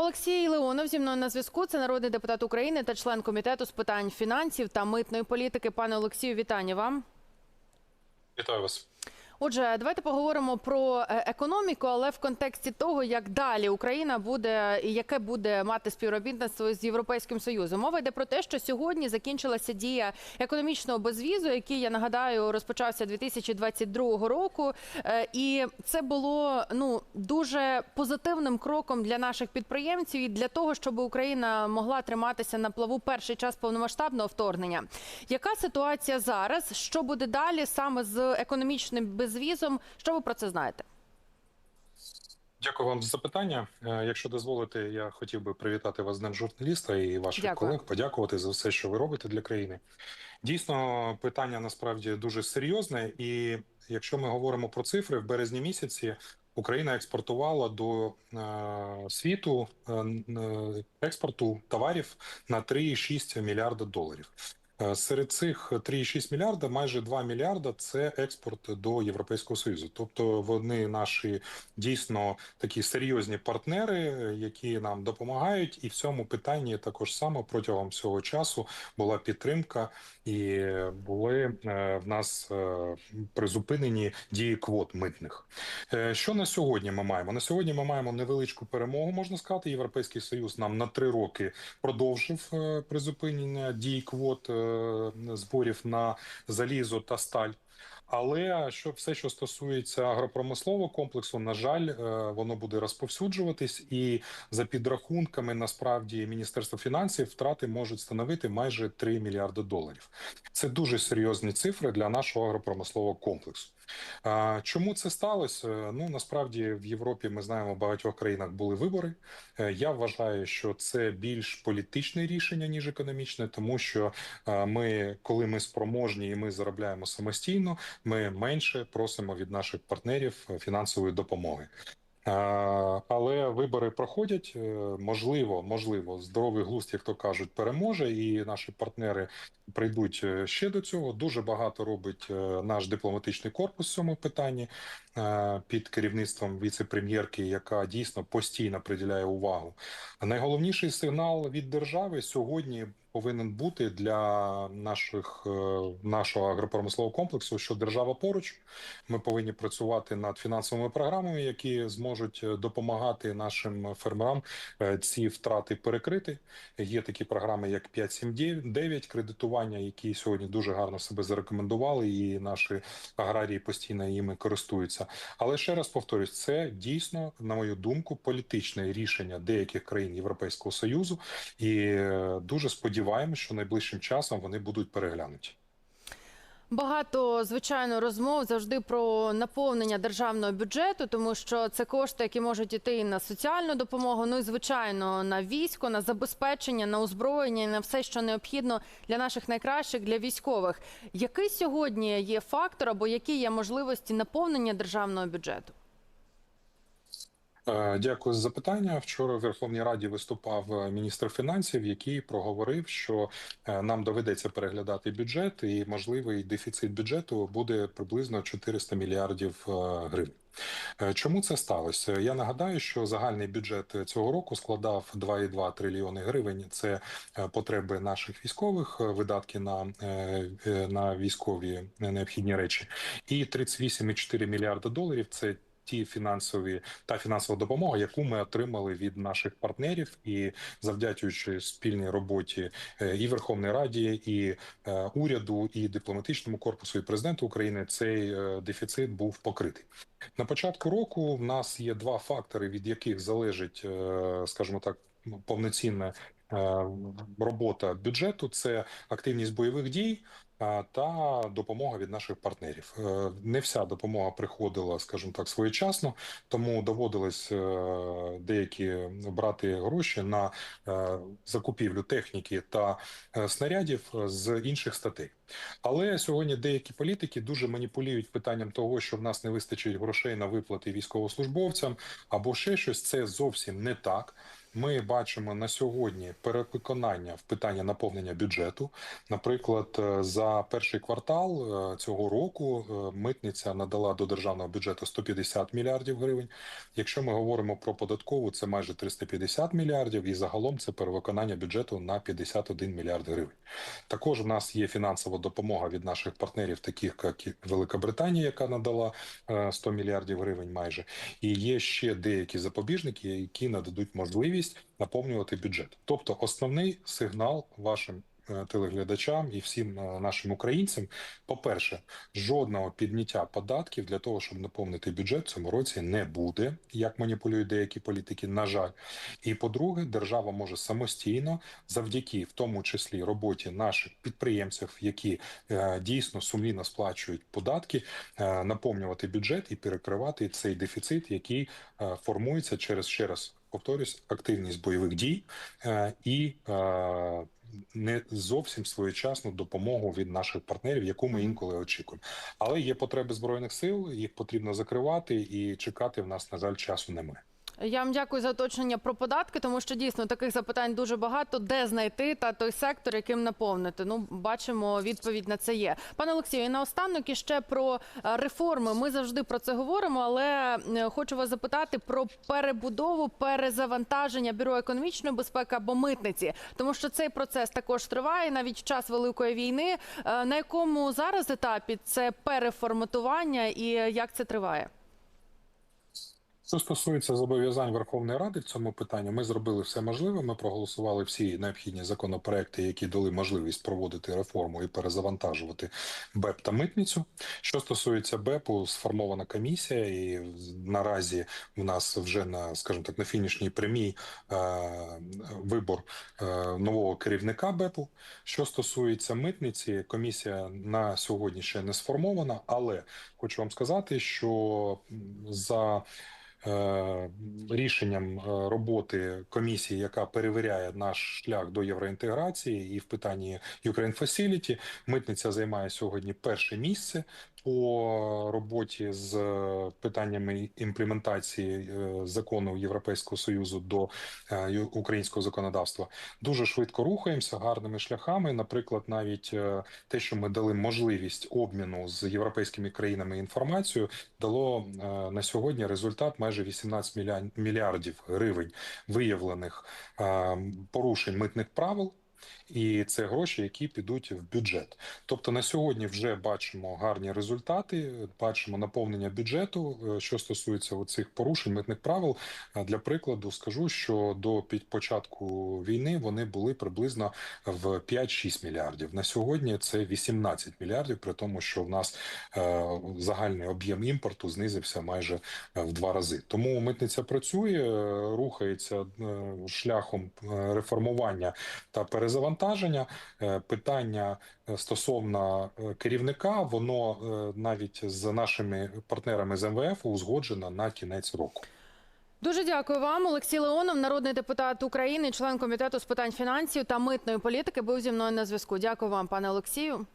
Олексій Леонов зі мною на зв'язку. Це народний депутат України та член комітету з питань фінансів та митної політики. Пане Олексію, вітання вам. Вітаю вас. Отже, давайте поговоримо про е, економіку, але в контексті того, як далі Україна буде і яке буде мати співробітництво з Європейським Союзом. Мова йде про те, що сьогодні закінчилася дія економічного безвізу, який я нагадаю розпочався 2022 року. Е, І це було ну дуже позитивним кроком для наших підприємців і для того, щоб Україна могла триматися на плаву перший час повномасштабного вторгнення. Яка ситуація зараз? Що буде далі саме з економічним безвізом? Що ви про це знаєте? Дякую вам за запитання. Е, Якщо дозволите, я хотів би привітати вас з Днем журналіста і ваших Дякую. колег, подякувати за все, що ви робите для країни. Дійсно, питання насправді дуже серйозне, і якщо ми говоримо про цифри, в березні місяці Україна експортувала до е, світу е, експорту товарів на 3,6 мільярда доларів. Е, Серед цих 3,6 мільярда, майже 2 мільярда це експорт до Європейського Союзу. Тобто вони наші дійсно такі серйозні партнери, які нам допомагають, і в цьому питанні також само протягом всього часу була підтримка, і були е, в нас е, призупинені дії квот митних. Що на сьогодні ми маємо? На сьогодні ми маємо невеличку перемогу, можна сказати. Європейський союз нам на три роки продовжив призупинення дій квот зборів на залізо та сталь. Але що все, що стосується агропромислового комплексу, на жаль, е, воно буде розповсюджуватись, і за підрахунками, насправді, Міністерства фінансів втрати можуть становити майже 3 мільярди доларів. Це дуже серйозні цифри для нашого агропромислового комплексу. Чому це сталося? Ну насправді в Європі ми знаємо, в багатьох країнах були вибори. Е, Я вважаю, що це більш політичне рішення ніж економічне, тому що е, ми, коли ми спроможні і ми заробляємо самостійно, ми менше просимо від наших партнерів е, фінансової допомоги. Але вибори проходять. Е, Можливо, можливо, здоровий глузд, як то кажуть, переможе, і наші партнери прийдуть е, ще до цього. Дуже багато робить наш дипломатичний корпус в цьому питанні під керівництвом віце-прем'єрки, яка дійсно постійно приділяє увагу. Найголовніший сигнал від держави сьогодні повинен бути для наших е, нашого агропромислового комплексу, що держава поруч. Ми повинні працювати над фінансовими програмами, які зможуть е, допомагати нашим фермерам е, ці втрати перекрити. Є такі програми, як 579 кредитування, які сьогодні дуже гарно себе зарекомендували, і наші аграрії постійно їми користуються. Але ще раз повторюсь, це дійсно, на мою думку, політичне рішення деяких країн Європейського союзу, і дуже сподіваємося, що найближчим часом вони будуть переглянуті. Багато звичайно розмов завжди про наповнення державного бюджету, тому що це кошти, які можуть іти і на соціальну допомогу, ну і звичайно на військо, на забезпечення, на озброєння, на все, що необхідно для наших найкращих для військових. Який сьогодні є фактор або які є можливості наповнення державного бюджету? Е, Дякую за запитання. Вчора в Верховній Раді виступав е, міністр фінансів, який проговорив, що е, нам доведеться переглядати бюджет, і можливий дефіцит бюджету буде приблизно 400 мільярдів гривень. Чому це сталося? Я нагадаю, що загальний бюджет цього року складав 2,2 трильйони гривень. Це потреби наших військових, видатки на, на військові необхідні речі, і 38,4 мільярда доларів. Це ті фінансові та фінансова допомога, яку ми отримали від наших партнерів, і завдячуючи спільній роботі е, і Верховної Раді, і е, уряду, і дипломатичному корпусу, і президенту України, цей е, дефіцит був покритий. На початку року в нас є два фактори, від яких залежить, скажімо так, повноцінна е, робота бюджету: це активність бойових дій. Та допомога від наших партнерів. Е, Не вся допомога приходила, скажімо так, своєчасно, тому доводилось е, деякі брати гроші на е, закупівлю техніки та снарядів з інших статей. Але сьогодні деякі політики дуже маніпулюють питанням того, що в нас не вистачить грошей на виплати військовослужбовцям або ще щось. Це зовсім не так. Ми бачимо на сьогодні перевиконання в питанні наповнення бюджету. Наприклад, е, за перший квартал е, цього року е, митниця надала до державного бюджету 150 мільярдів гривень. Якщо ми говоримо про податкову, це майже 350 мільярдів, і загалом це перевиконання бюджету на 51 мільярд гривень. Також в нас є фінансова допомога від наших партнерів, таких як і Велика Британія, яка надала е, 100 мільярдів гривень майже. І є ще деякі запобіжники, які нададуть можливість наповнювати бюджет. Тобто, основний сигнал вашим е, телеглядачам і всім е, нашим українцям, по-перше, жодного підняття податків для того, щоб наповнити бюджет в цьому році не буде, як маніпулюють деякі політики. На жаль, і по-друге, держава може самостійно, завдяки в тому числі роботі наших підприємців, які е, дійсно сумлінно сплачують податки, е, наповнювати бюджет і перекривати цей дефіцит, який е, формується через ще раз повторюсь, активність бойових дій е, і е, не зовсім своєчасну допомогу від наших партнерів, яку ми інколи очікуємо. Але є потреби збройних сил, їх потрібно закривати і чекати. В нас на жаль часу немає. Я вам дякую за уточнення про податки, тому що дійсно таких запитань дуже багато. Де знайти та той сектор, яким наповнити? Ну, бачимо, відповідь на це є. Пане Олексію, і наостанок іще про е, реформи. Ми завжди про це говоримо, але е, хочу вас запитати про перебудову, перезавантаження бюро економічної безпеки або митниці, тому що цей процес також триває навіть в час великої війни. Е, На якому зараз етапі це переформатування і як це триває? Що стосується зобов'язань Верховної Ради в цьому питанні, ми зробили все можливе. Ми проголосували всі необхідні законопроекти, які дали можливість проводити реформу і перезавантажувати БЕП та митницю. Що стосується БЕПу, сформована комісія, і наразі в нас вже на, скажімо так, на фінішній прямій е, вибор е, нового керівника БЕПу. Що стосується митниці, комісія на сьогодні ще не сформована, але хочу вам сказати, що за рішенням е, роботи комісії, яка перевіряє наш шлях до євроінтеграції, і в питанні Ukraine Facility, митниця займає сьогодні перше місце по роботі з е, питаннями імплементації е, закону Європейського союзу до е, українського законодавства. Дуже швидко рухаємося гарними шляхами. Наприклад, навіть е, те, що ми дали можливість обміну з європейськими країнами інформацією, дало е, на сьогодні результат майже 18 міля- мільярдів гривень виявлених е, порушень митних правил. І це гроші, які підуть в бюджет. Тобто на сьогодні вже бачимо гарні результати, бачимо наповнення бюджету. Е, Що стосується цих порушень митних правил, е, для прикладу скажу, що до початку війни вони були приблизно в 5-6 мільярдів. На сьогодні це 18 мільярдів, при тому, що в нас е, загальний об'єм імпорту знизився майже в два рази. Тому митниця працює, рухається шляхом реформування та перезавантаження. Е, Питання е, стосовно е, керівника, воно навіть з нашими партнерами з МВФ узгоджено на кінець року. Дуже дякую вам. Олексій Леонов, народний депутат України, член комітету з питань фінансів та митної політики, був зі мною на зв'язку. Дякую вам, пане Олексію.